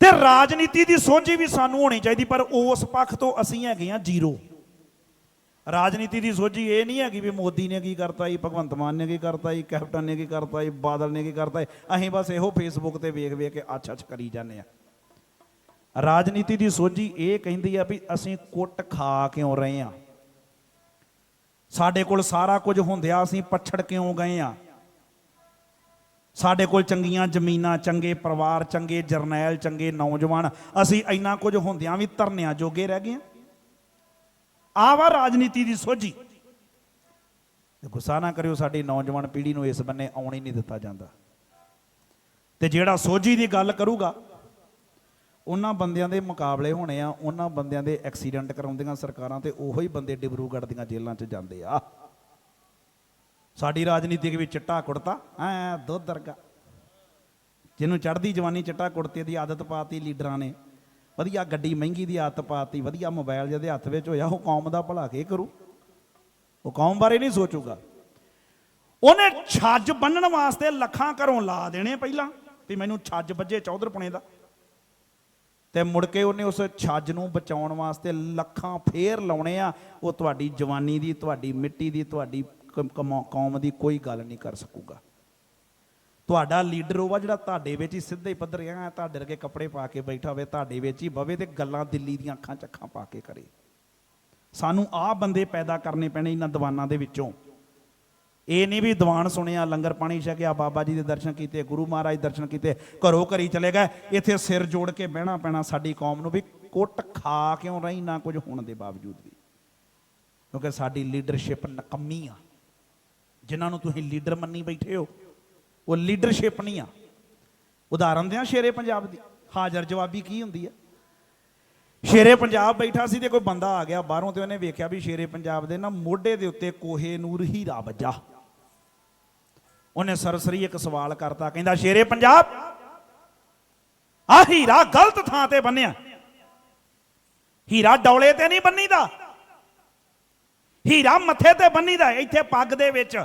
ਤੇ ਰਾਜਨੀਤੀ ਦੀ ਸੋਝੀ ਵੀ ਸਾਨੂੰ ਹੋਣੀ ਚਾਹੀਦੀ, ਪਰ ਉਸ ਪੱਖ ਤੋਂ ਅਸੀਂ ਹੈਗੇ ਆ ਜ਼ੀਰੋ। ਰਾਜਨੀਤੀ ਦੀ ਸੋਝੀ ਇਹ ਨਹੀਂ ਹੈਗੀ ਵੀ ਮੋਦੀ ਨੇ ਕੀ ਕਰਤਾ ਜੀ, ਭਗਵੰਤ ਮਾਨ ਨੇ ਕੀ ਕਰਤਾ ਜੀ, ਕੈਪਟਨ ਨੇ ਕੀ ਕਰਤਾ ਜੀ, ਬਾਦਲ ਨੇ ਕੀ ਕਰਤਾ ਅਸੀਂ ਬਸ ਇਹੋ ਫੇਸਬੁੱਕ ਤੇ ਵੇਖ ਵੇਖ ਕੇ ਅੱਛ ਅੱਛ ਕਰੀ ਜਾਂਦੇ ਆ ਰਾਜਨੀਤੀ ਦੀ ਸੋਝੀ ਇਹ ਕਹਿੰਦੀ ਆ ਵੀ ਅਸੀਂ ਕੁੱਟ ਖਾ ਕਿਉਂ ਰਹੇ ਆ ਸਾਡੇ ਕੋਲ ਸਾਰਾ ਕੁਝ ਹੁੰਦਿਆ ਅਸੀਂ ਪਛੜ ਕਿਉਂ ਗਏ ਆ ਸਾਡੇ ਕੋਲ ਚੰਗੀਆਂ ਜ਼ਮੀਨਾਂ, ਚੰਗੇ ਪਰਿਵਾਰ, ਚੰਗੇ ਜਰਨੈਲ, ਚੰਗੇ ਨੌਜਵਾਨ, ਅਸੀਂ ਇੰਨਾ ਕੁਝ ਹੁੰਦਿਆਂ ਵੀ ਧਰਨਿਆਂ ਜੋਗੇ ਰਹਿ ਗਏ ਆ ਆਹ ਵਾ ਰਾਜਨੀਤੀ ਦੀ ਸੋਝੀ। ਤੇ ਗੁੱਸਾ ਨਾ ਕਰਿਓ, ਸਾਡੀ ਨੌਜਵਾਨ ਪੀੜ੍ਹੀ ਨੂੰ ਇਸ ਬੰਨੇ ਆਉਣ ਹੀ ਨਹੀਂ ਦਿੱਤਾ ਜਾਂਦਾ। ਤੇ ਜਿਹੜਾ ਸੋਝੀ ਦੀ ਗੱਲ ਕਰੂਗਾ, ਉਹਨਾਂ ਬੰਦਿਆਂ ਦੇ ਮੁਕਾਬਲੇ ਹੋਣੇ ਆ, ਉਹਨਾਂ ਬੰਦਿਆਂ ਦੇ ਐਕਸੀਡੈਂਟ ਕਰਾਉਂਦੀਆਂ ਸਰਕਾਰਾਂ ਤੇ ਉਹੋ ਹੀ ਬੰਦੇ ਡਿਬਰੂਗੜ੍ਹ ਦੀਆਂ ਜੇਲ੍ਹਾਂ 'ਚ ਜਾਂਦੇ ਆ। ਸਾਡੀ ਰਾਜਨੀਤੀ ਵਿੱਚ ਚਿੱਟਾ ਕੁੜਤਾ, ਐ ਦੁੱਧ ਦਰਗਾ ਜਿਹਨੂੰ ਚੜ੍ਹਦੀ ਜਵਾਨੀ ਚਿੱਟਾ ਕੁੜਤੇ ਦੀ ਆਦਤ ਪਾਤੀ ਲੀਡਰਾਂ ਨੇ। ਵਧੀਆ ਗੱਡੀ, ਮਹਿੰਗੀ ਦੀ ਆਦਤ ਪਾਤੀ, ਵਧੀਆ ਮੋਬਾਈਲ ਜਿਹਦੇ ਹੱਥ ਵਿੱਚ ਹੋਇਆ, ਉਹ ਕੌਮ ਦਾ ਭਲਾ ਕੇ ਕਰੂ? ਉਹ ਕੌਮ ਬਾਰੇ ਨਹੀਂ ਸੋਚੂਗਾ। ਉਹਨੇ ਛੱਜ ਬੰਨਣ ਵਾਸਤੇ ਲੱਖਾਂ ਘਰੋਂ ਲਾ ਦੇਣੇ ਪਹਿਲਾਂ, ਵੀ ਮੈਨੂੰ ਛੱਜ ਵੱਜੇ ਚੌਧਰਪੁਣੇ ਦਾ। ਤੇ ਮੁੜ ਕੇ ਉਹਨੇ ਉਸ ਛੱਜ ਨੂੰ ਬਚਾਉਣ ਵਾਸਤੇ ਲੱਖਾਂ ਫੇਰ ਲਾਉਣੇ ਆ। ਉਹ ਤੁਹਾਡੀ ਜਵਾਨੀ ਦੀ, ਤੁਹਾਡੀ ਮਿੱਟੀ ਦੀ, ਤੁਹਾਡੀ ਕਮਾ- ਕੌਮ ਦੀ ਕੋਈ ਗੱਲ ਨਹੀਂ ਕਰ ਸਕੂਗਾ। ਤੁਹਾਡਾ ਲੀਡਰ ਉਹ ਹੋਵਾ ਜਿਹੜਾ ਤੁਹਾਡੇ ਵਿੱਚ ਹੀ ਸਿੱਧੇ ਪੱਧਰ ਆ ਤੁਹਾਡੇ ਵਰਗੇ ਕੱਪੜੇ ਪਾ ਕੇ ਬੈਠਾ ਹੋਵੇ, ਤੁਹਾਡੇ ਵਿੱਚ ਹੀ ਬਵੇ ਤੇ ਗੱਲਾਂ ਦਿੱਲੀ ਦੀਆਂ ਅੱਖਾਂ ਚੱਖਾਂ ਪਾ ਕੇ ਕਰੇ। ਸਾਨੂੰ ਆਹ ਬੰਦੇ ਪੈਦਾ ਕਰਨੇ ਪੈਣੇ ਇਹਨਾਂ ਦੀਵਾਨਾਂ ਦੇ ਵਿੱਚੋਂ। ਇਹ ਨਹੀਂ ਵੀ ਦੀਵਾਨ ਸੁਣਿਆ, ਲੰਗਰ ਪਾਣੀ ਛਕਿਆ ਬਾਬਾ ਜੀ ਦੇ ਦਰਸ਼ਨ ਕੀਤੇ, ਗੁਰੂ ਮਹਾਰਾਜ ਦੇ ਦਰਸ਼ਨ ਕੀਤੇ, ਘਰੋਂ ਘਰੀ ਚਲੇ ਗਏ, ਇੱਥੇ ਸਿਰ ਜੋੜ ਕੇ ਬਹਿਣਾ ਪੈਣਾ ਸਾਡੀ ਕੌਮ ਨੂੰ ਵੀ ਕੁੱਟ ਖਾ ਕਿਉਂ ਰਹੀ ਨਾ ਕੁਝ ਹੋਣ ਦੇ ਬਾਵਜੂਦ ਵੀ। ਕਿਉਂਕਿ ਸਾਡੀ ਲੀਡਰਸ਼ਿਪ ਨਕਮੀ ਆ। ਜਿਨ੍ਹਾਂ ਨੂੰ ਤੁਸੀਂ ਲੀਡਰ ਮੰਨੀ ਬੈਠੇ ਹੋ, ਉਹ ਲੀਡਰਸ਼ਿਪ ਨਹੀਂ ਆ। ਉਦਾਹਰਨ ਦਿਆਂ ਸ਼ੇਰੇ ਪੰਜਾਬ ਦੀ। ਹਾਜ਼ਰ ਜਵਾਬੀ ਕੀ ਹੁੰਦੀ ਆ? ਸ਼ੇਰੇ ਪੰਜਾਬ ਬੈਠਾ ਸੀ ਤੇ ਕੋਈ ਬੰਦਾ ਆ ਗਿਆ ਬਾਹਰੋਂ ਤੇ ਉਹਨੇ ਵੇਖਿਆ ਵੀ ਸ਼ੇਰੇ ਪੰਜਾਬ ਦੇ ਨਾ ਮੋਢੇ ਦੇ ਉੱਤੇ ਕੋਹੇ ਨੂਰ ਹੀਰਾ ਵੱਜਾ। ਉਹਨੇ ਸਰਸਰੀ ਇੱਕ ਸਵਾਲ ਕਰਤਾ, ਕਹਿੰਦਾ, ਸ਼ੇਰੇ ਪੰਜਾਬ ਆ ਹੀਰਾ ਗਲਤ ਥਾਂ ਤੇ ਬੰਨਿਆ। ਹੀਰਾ ਡੌਲੇ ਤੇ ਨਹੀਂ ਬੰਨੀਦਾ। ਹੀਰਾ ਮੱਥੇ ਤੇ ਬੰਨੀਦਾ, ਇੱਥੇ ਪੱਗ ਦੇ ਵਿੱਚ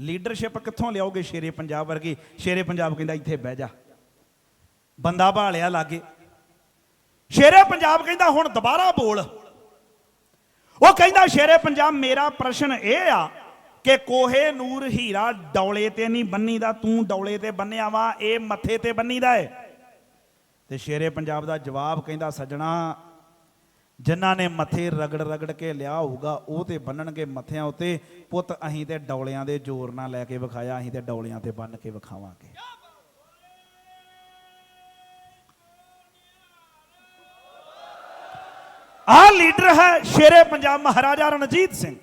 ਲੀਡਰਸ਼ਿਪ ਕਿੱਥੋਂ ਲਿਆਓਗੇ ਸ਼ੇਰੇ ਪੰਜਾਬ ਵਰਗੀ? ਸ਼ੇਰੇ ਪੰਜਾਬ ਕਹਿੰਦਾ ਇੱਥੇ ਬਹਿ ਜਾ। ਬੰਦਾ ਭਾਲਿਆ ਲਾਗੇ। ਸ਼ੇਰੇ ਪੰਜਾਬ ਕਹਿੰਦਾ ਹੁਣ ਦੁਬਾਰਾ ਬੋਲ। ਉਹ ਕਹਿੰਦਾ, ਸ਼ੇਰੇ ਪੰਜਾਬ, ਮੇਰਾ ਪ੍ਰਸ਼ਨ ਇਹ ਆ ਕਿ ਕੋਹੇ ਨੂਰ ਹੀਰਾ ਡੌਲੇ ਤੇ ਨਹੀਂ ਬੰਨੀ ਦਾ ਤੂੰ ਡੌਲੇ ਤੇ ਬੰਨਿਆ ਵਾ, ਇਹ ਮੱਥੇ ਤੇ ਬੰਨੀ ਦਾ ਏ? ਤੇ ਸ਼ੇਰੇ ਪੰਜਾਬ ਦਾ ਜਵਾਬ ਕਹਿੰਦਾ, ਸੱਜਣਾ ਜਿਨ੍ਹਾਂ ਨੇ ਮੱਥੇ ਰਗੜ ਰਗੜ ਕੇ ਲਿਆ ਹੋਊਗਾ, ਉਹ ਤੇ ਬੰਨਣਗੇ ਮੱਥਿਆਂ ਉੱਤੇ। ਪੁੱਤ, ਅਸੀਂ ਤੇ ਡੌਲਿਆਂ ਦੇ ਜ਼ੋਰ ਨਾਲ ਲੈ ਕੇ ਵਿਖਾਇਆ, ਅਸੀਂ ਤੇ ਡੌਲਿਆਂ ਤੇ ਬੰਨ ਕੇ ਵਿਖਾਵਾਂਗੇ। ਆ ਲੀਡਰ ਹੈ ਸ਼ੇਰੇ ਪੰਜਾਬ ਮਹਾਰਾਜਾ ਰਣਜੀਤ ਸਿੰਘ।